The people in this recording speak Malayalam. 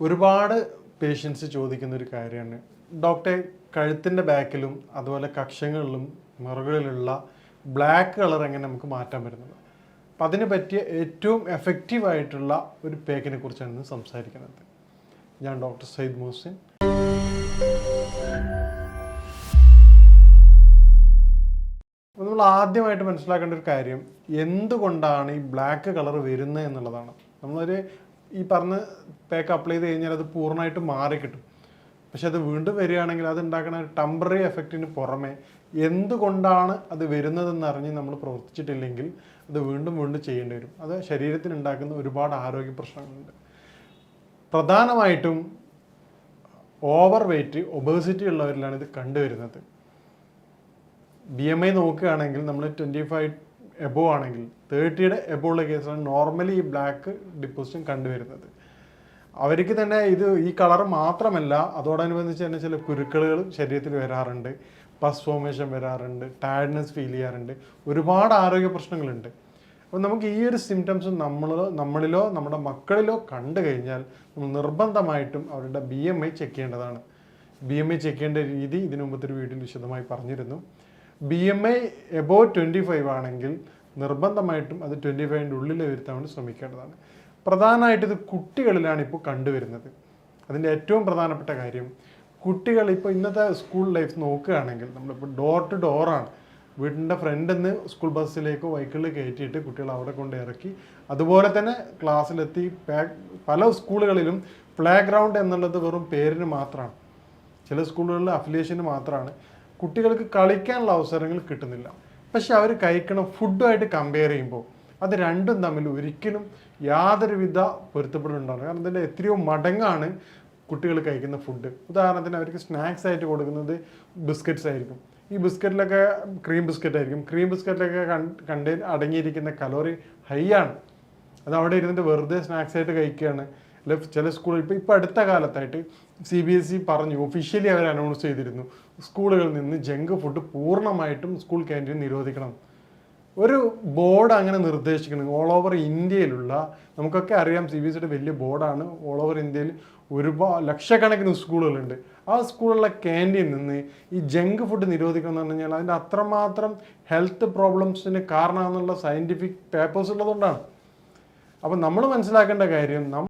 ഒരുപാട് പേഷ്യൻസ് ചോദിക്കുന്ന ഒരു കാര്യമാണ്. ഡോക്ടറെ കഴുത്തിന്റെ ബാക്കിലും അതുപോലെ കക്ഷങ്ങളിലും മുറകളിലുള്ള ബ്ലാക്ക് കളർ എങ്ങനെ നമുക്ക് മാറ്റാൻ പറ്റുന്നത്? അപ്പം അതിന് പറ്റിയ ഏറ്റവും എഫക്റ്റീവ് ആയിട്ടുള്ള ഒരു പേക്കിനെ കുറിച്ചാണ് ഇന്ന് സംസാരിക്കുന്നത്. ഞാൻ ഡോക്ടർ സയ്യിദ് മുഹസിൻ. നമ്മൾ ആദ്യമായിട്ട് മനസ്സിലാക്കേണ്ട ഒരു കാര്യം എന്തുകൊണ്ടാണ് ഈ ബ്ലാക്ക് കളർ വരുന്നത് എന്നുള്ളതാണ്. നമ്മളൊരു ഈ പറഞ്ഞ പാക്ക് അപ്ലൈ ചെയ്ത് കഴിഞ്ഞാൽ അത് പൂർണമായിട്ട് മാറിക്കിട്ടും പക്ഷെ അത് വീണ്ടും വരികയാണെങ്കിൽ അത് ഉണ്ടാക്കുന്ന ഒരു ടെമ്പററി എഫക്റ്റിന് പുറമെ എന്തുകൊണ്ടാണ് അത് വരുന്നതെന്ന് അറിഞ്ഞ് നമ്മൾ പ്രവർത്തിച്ചിട്ടില്ലെങ്കിൽ അത് വീണ്ടും വീണ്ടും ചെയ്യേണ്ടി വരും. അത് ശരീരത്തിന് ഉണ്ടാക്കുന്ന ഒരുപാട് ആരോഗ്യ പ്രശ്നങ്ങളുണ്ട്. പ്രധാനമായിട്ടും ഓവർ വെയിറ്റ് ഒബേസിറ്റി ഉള്ളവരിലാണ് ഇത് കണ്ടുവരുന്നത്. ബി എം ഐ നോക്കുകയാണെങ്കിൽ നമ്മൾ ട്വന്റി ഫൈവ് എബോ ആണെങ്കിൽ തേർട്ടിയുടെ എബോ ഉള്ള കേസിലാണ് നോർമലി ഈ ബ്ലാക്ക് ഡിപ്പോസിഷൻ കണ്ടുവരുന്നത്. അവർക്ക് തന്നെ ഇത് ഈ കളർ മാത്രമല്ല അതോടനുബന്ധിച്ച് തന്നെ ചില കുരുക്കളുകൾ ശരീരത്തിൽ വരാറുണ്ട് പസ് ഫോമേഷൻ വരാറുണ്ട് ടയർഡ്നെസ് ഫീൽ ചെയ്യാറുണ്ട് ഒരുപാട് ആരോഗ്യ പ്രശ്നങ്ങളുണ്ട്. അപ്പോൾ നമുക്ക് ഈ ഒരു സിംറ്റംസ് നമ്മളിലോ നമ്മളിലോ നമ്മുടെ മക്കളിലോ കണ്ടു കഴിഞ്ഞാൽ നമ്മൾ നിർബന്ധമായിട്ടും അവരുടെ ബി എം ഐ ചെക്ക് ചെയ്യേണ്ടതാണ്. ബി എം ഐ ചെക്ക് ചെയ്യേണ്ട രീതി ഇതിനു മുമ്പത്തെ ഒരു വീഡിയോയിൽ വിശദമായി പറഞ്ഞിരുന്നു. B M I above twenty five ആണെങ്കിൽ നിർബന്ധമായിട്ടും അത് ട്വന്റി ഫൈവിന്റെ ഉള്ളിൽ വരുത്താൻ വേണ്ടി ശ്രമിക്കേണ്ടതാണ്. പ്രധാനമായിട്ട് ഇത് കുട്ടികളിലാണ് ഇപ്പോൾ കണ്ടുവരുന്നത്. അതിന്റെ ഏറ്റവും പ്രധാനപ്പെട്ട കാര്യം കുട്ടികൾ ഇപ്പോൾ ഇന്നത്തെ സ്കൂൾ ലൈഫ് നോക്കുകയാണെങ്കിൽ നമ്മളിപ്പോൾ ഡോർ ടു ഡോറാണ് വീടിന്റെ ഫ്രണ്ടിൽ നിന്ന് സ്കൂൾ ബസ്സിലേക്കോ വൈക്കിളിൽ കയറ്റിയിട്ട് കുട്ടികൾ അവിടെ കൊണ്ട് ഇറക്കി അതുപോലെ തന്നെ ക്ലാസ്സിലെത്തി പല സ്കൂളുകളിലും പ്ലേ ഗ്രൗണ്ട് എന്നുള്ളത് വെറും പേരിന് മാത്രമാണ്. ചില സ്കൂളുകളിൽ അഫിലിയേഷന് മാത്രമാണ്. കുട്ടികൾക്ക് കളിക്കാനുള്ള അവസരങ്ങൾ കിട്ടുന്നില്ല. പക്ഷെ അവർ കഴിക്കണ ഫുഡുമായിട്ട് കമ്പയർ ചെയ്യുമ്പോൾ അത് രണ്ടും തമ്മിൽ ഒരിക്കലും യാതൊരുവിധ പൊരുത്തപ്പെടുന്നുണ്ടാവില്ല കാരണം ഇതിന്റെ എത്രയോ മടങ്ങാണ് കുട്ടികൾ കഴിക്കുന്ന ഫുഡ്. ഉദാഹരണത്തിന് അവർക്ക് സ്നാക്സ് ആയിട്ട് കൊടുക്കുന്നത് ബിസ്ക്കറ്റ്സ് ആയിരിക്കും. ഈ ബിസ്ക്കറ്റിലൊക്കെ ക്രീം ബിസ്ക്കറ്റ് ആയിരിക്കും. ക്രീം ബിസ്ക്കറ്റിലൊക്കെ കണ്ട് അടങ്ങിയിരിക്കുന്ന കലോറി ഹൈ ആണ്. അത് അവിടെ ഇരുന്നിട്ട് വെറുതെ സ്നാക്സ് ആയിട്ട് കഴിക്കുകയാണ്. അല്ലെ ചില സ്കൂളുകൾ ഇപ്പോൾ ഇപ്പോൾ അടുത്ത കാലത്തായിട്ട് സി ബി എസ് ഇ പറഞ്ഞു ഒഫീഷ്യലി അവർ അനൗൺസ് ചെയ്തിരുന്നു. സ്കൂളുകളിൽ നിന്ന് ജങ്ക് ഫുഡ് പൂർണമായിട്ടും സ്കൂൾ ക്യാന്റീൻ നിരോധിക്കണം. ഒരു ബോർഡ് അങ്ങനെ നിർദ്ദേശിക്കണം ഓൾ ഓവർ ഇന്ത്യയിലുള്ള നമുക്കൊക്കെ അറിയാം സി ബി എസ് സിയുടെ വലിയ ബോർഡാണ് ഓൾ ഓവർ ഇന്ത്യയിൽ ഒരുപാട് ലക്ഷക്കണക്കിന് സ്കൂളുകളുണ്ട്. ആ സ്കൂളിലെ ക്യാന്റീൻ നിന്ന് ഈ ജങ്ക് ഫുഡ് നിരോധിക്കണം എന്ന് പറഞ്ഞു കഴിഞ്ഞാൽ അതിന്റെ അത്രമാത്രം ഹെൽത്ത് പ്രോബ്ലംസിന് കാരണമെന്നുള്ള സയന്റിഫിക് പേപ്പേഴ്സ് ഉള്ളതുകൊണ്ടാണ്. അപ്പം നമ്മൾ മനസ്സിലാക്കേണ്ട കാര്യം നമ്മൾ